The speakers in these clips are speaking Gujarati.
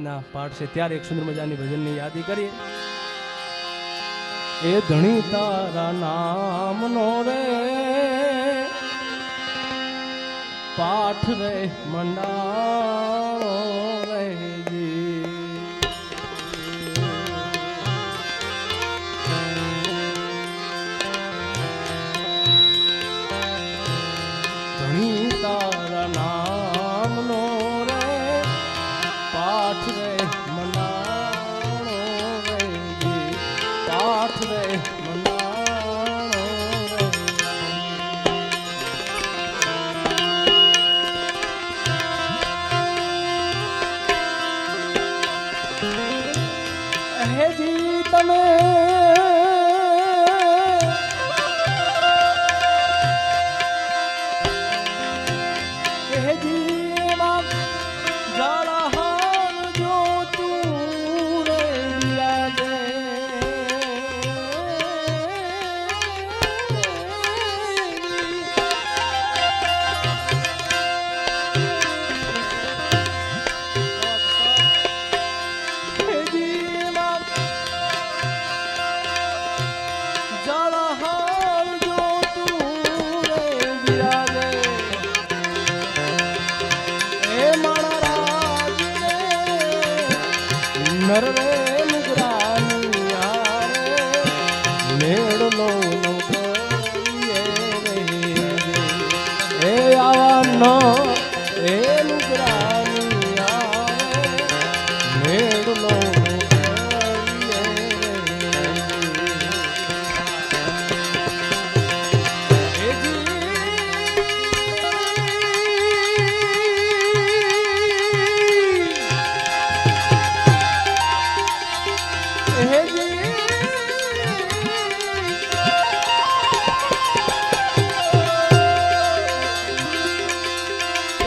ના પાઠ છે. ત્યારે એક સુંદર મજાની ભજનની યાદી કરીએ. એ ધણી તારા નામ નો રે. પાઠ રે, મંડાણો રે. நானே नर रे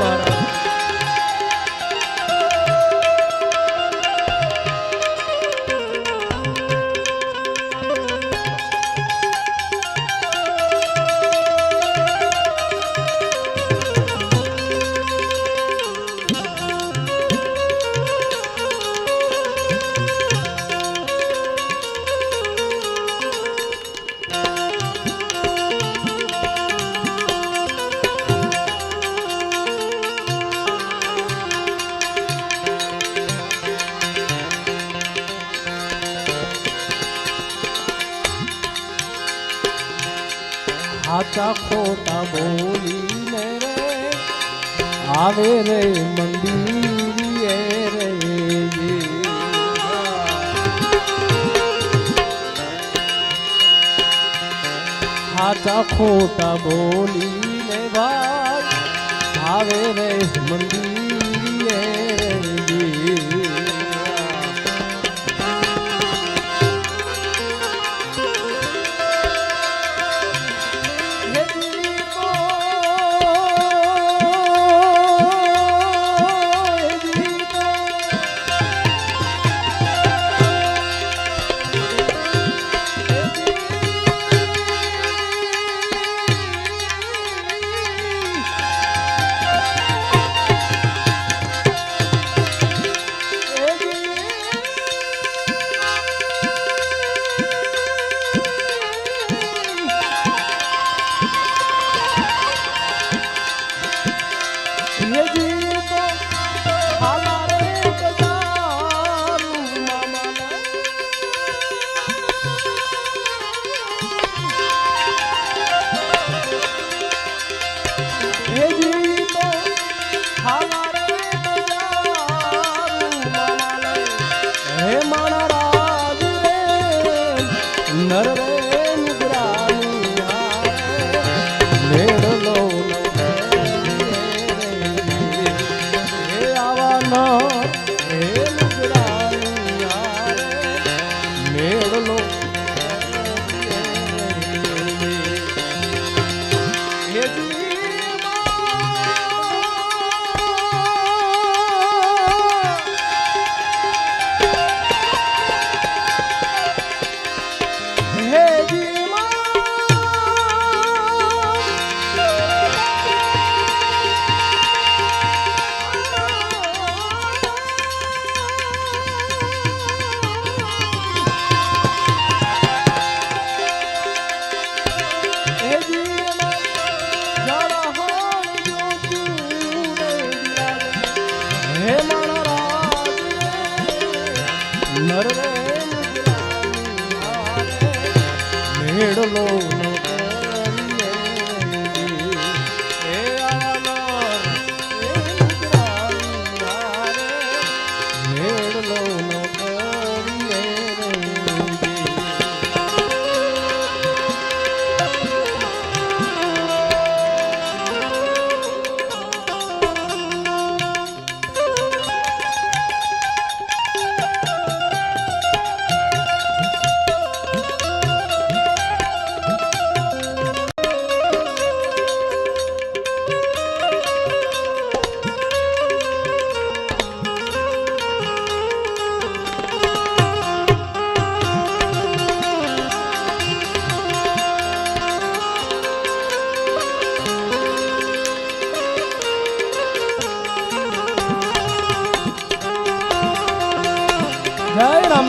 Lord. ખોટા બોલીને રે. આવે રે મંદિરીએ રે હાચા ખોટા બોલીને ભાઈ આવે રે મંદિર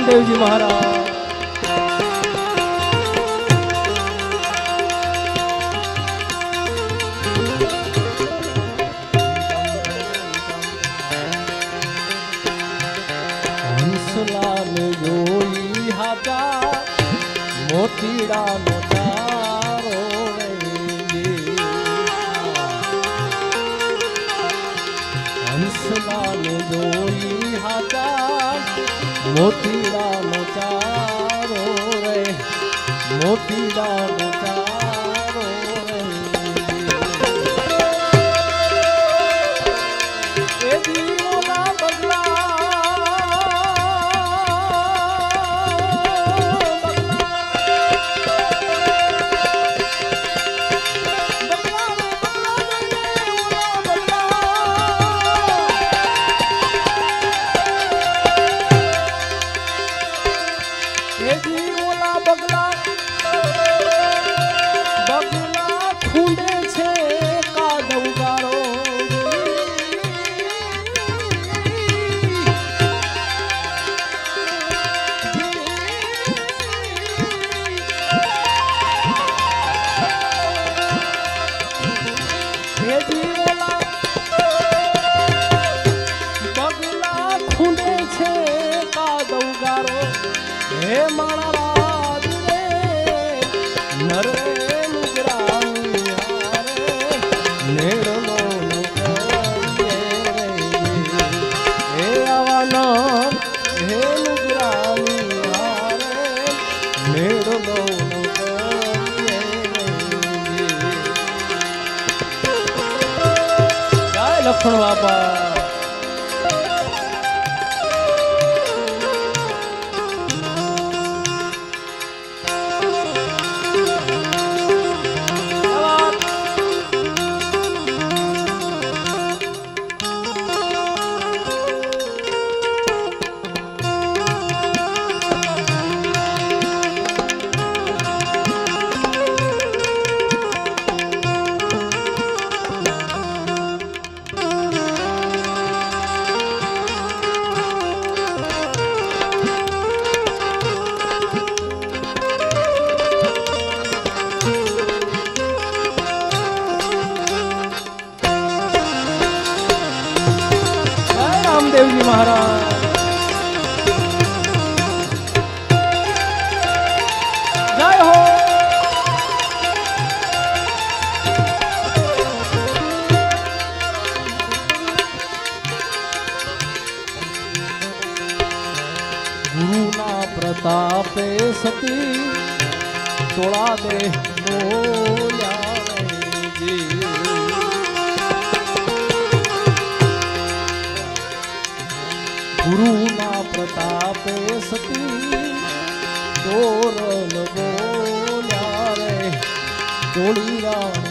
રામદેવજી મહારાજ. મોતીડાનો ચારો હંસલાલ જોઈ હતા મોતીડા મોચારો રે મોતીડા મોચારો પાલન હેલ ગ્રામી હારે મેળો લખણ બાપા. સતી તોળા દે ગુરુના પ્રતાપે સતી તોરલ બોલ્યા રે ગોળી રામ